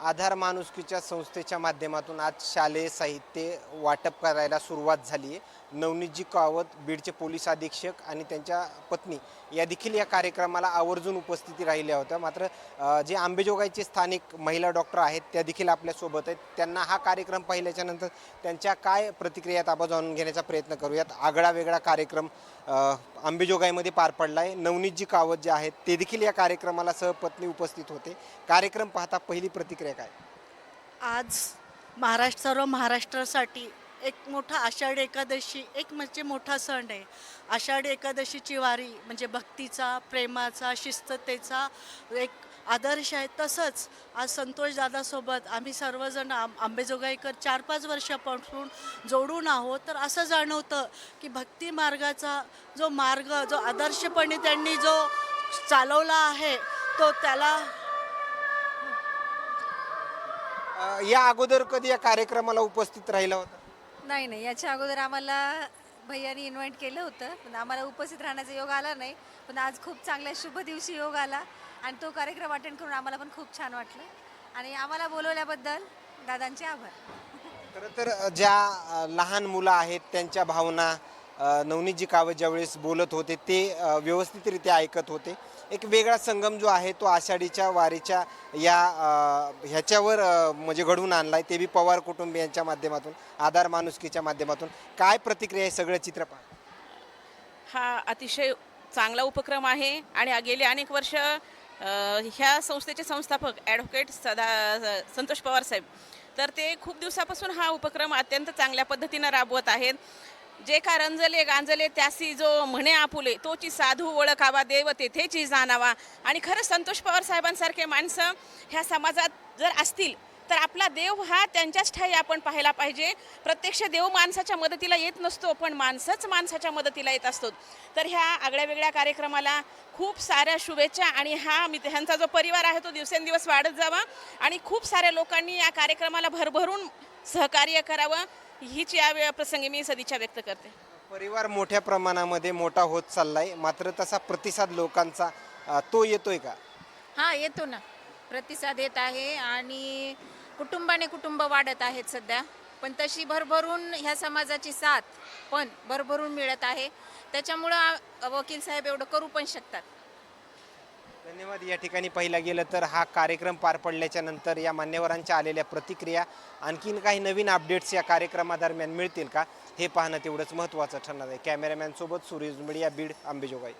आधार माणुसकीच्या संस्थेच्या माध्यमातून आज शालेय साहित्य वाटप करायला सुरुवात झाली आहे. नवनीतजी कावत बीडचे पोलीस अधीक्षक आणि त्यांच्या पत्नी या देखील या कार्यक्रमाला आवर्जून उपस्थिती राहिल्या होत्या. मात्र जे आंबेजोगाईचे स्थानिक महिला डॉक्टर आहेत त्या देखील आपल्यासोबत आहेत. त्यांना हा कार्यक्रम पाहिल्याच्या नंतर त्यांच्या काय प्रतिक्रिया आहेत आपण जाणून घेण्याचा प्रयत्न करूयात. आगळा वेगळा कार्यक्रम आंबेजोगाईमध्ये पार पडला आहे नवनीतजी कावत जे आहेत ते देखील या कार्यक्रमाला सहपत्नी उपस्थित होते. कार्यक्रम पाहता पहिली प्रतिक्रिया काय? आज महाराष्ट्र सर्व महाराष्ट्रासाठी एक मोठा आषाढी एकादशी एक म्हणजे मोठा सण आहे. आषाढी एकादशीची वारी म्हणजे भक्तीचा प्रेमाचा शिस्ततेचा एक आदर्श आहे. तसंच आज संतोष दादासोबत आम्ही सर्वजण आं आंबेजोगाईकर चार पाच वर्षापासून जोडून आहोत. तर असं जाणवतं की भक्ती मार्गाचा जो मार्ग जो आदर्शपणे त्यांनी जो चालवला आहे तो त्याला अ, या अगोदर कधी या कार्यक्रमाला उपस्थित राहिला होता? नाही नाही. याच्या अगोदर आम्हाला भैयानी इन्व्हाइट केलं होतं पण आम्हाला उपस्थित राहण्याचा योग आला नाही. पण आज खूप चांगल्या शुभ दिवशी योग आला आणि तो कार्यक्रम अटेंड करून आम्हाला पण खूप छान वाटलं. आणि आम्हाला बोलवल्याबद्दल दादांचे आभार. खरं तर अ, ज्या अ, लहान मुलं आहेत त्यांच्या भावना नवनीतजी कावत ज्यावेळेस बोलत होते ते व्यवस्थितरित्या ऐकत होते. एक वेगळा संगम जो आहे तो आषाढीच्या वारीच्या या ह्याच्यावर म्हणजे घडवून आणलाय. ते बी पवार कुटुंबियांच्या माध्यमातून आधार माणुसकीच्या माध्यमातून. काय प्रतिक्रिया आहे सगळं चित्रपट? हा अतिशय चांगला उपक्रम आहे आणि गेले अनेक वर्ष ह्या संस्थेचे संस्थापक ॲडव्होकेट सदा संतोष पवार साहेब. तर ते खूप दिवसापासून हा उपक्रम अत्यंत चांगल्या पद्धतीनं राबवत आहेत. जे का रंजले गांजले त्यासी जो म्हणे आपुले तोची साधू ओळखावा देव तेथेची जाणावा. आणि खरं संतोष पवार साहेबांसारखे माणसं ह्या समाजात जर असतील तर आपला देव हा त्यांच्याच ठाई आपण पाहायला पाहिजे. प्रत्यक्ष देव माणसाच्या मदतीला येत नसतो पण माणसंच माणसाच्या मदतीला येत असतो. तर ह्या आगळ्या वेगळ्या कार्यक्रमाला खूप साऱ्या शुभेच्छा आणि हा मी ह्यांचा जो परिवार आहे तो दिवसेंदिवस वाढत जावा. आणि खूप साऱ्या लोकांनी या कार्यक्रमाला भरभरून सहकार्य करावं. हीच या प्रसंगी मी सदिच्छा व्यक्त करते. परिवार मोठ्या प्रमाणामध्ये मोठा होत चाललाय. मात्र तसा प्रतिसाद लोकांचा अ, तो येतोय का? हा येतो ना. प्रतिसाद येत आहे आणि कुटुंबाने कुटुंब वाढत आहेत सध्या. पण तशी भरभरून ह्या समाजाची साथ पण भरभरून मिळत आहे. त्याच्यामुळं आ- वकील साहेब एवढं करू पण शकतात. धन्यवाद. या ठिकाणी पाहिला गेलं तर हा कार्यक्रम पार पडल्याच्या नंतर या मान्यवरांच्या आलेल्या प्रतिक्रिया आणखीन काही नवीन अपडेट्स या कार्यक्रमादरम्यान मिळतील का? हे पाहणं तेवढंच महत्त्वाचं ठरणार आहे. कॅमेरामॅनसोबत सुरेश मीडिया बीड आंबेजोगाई.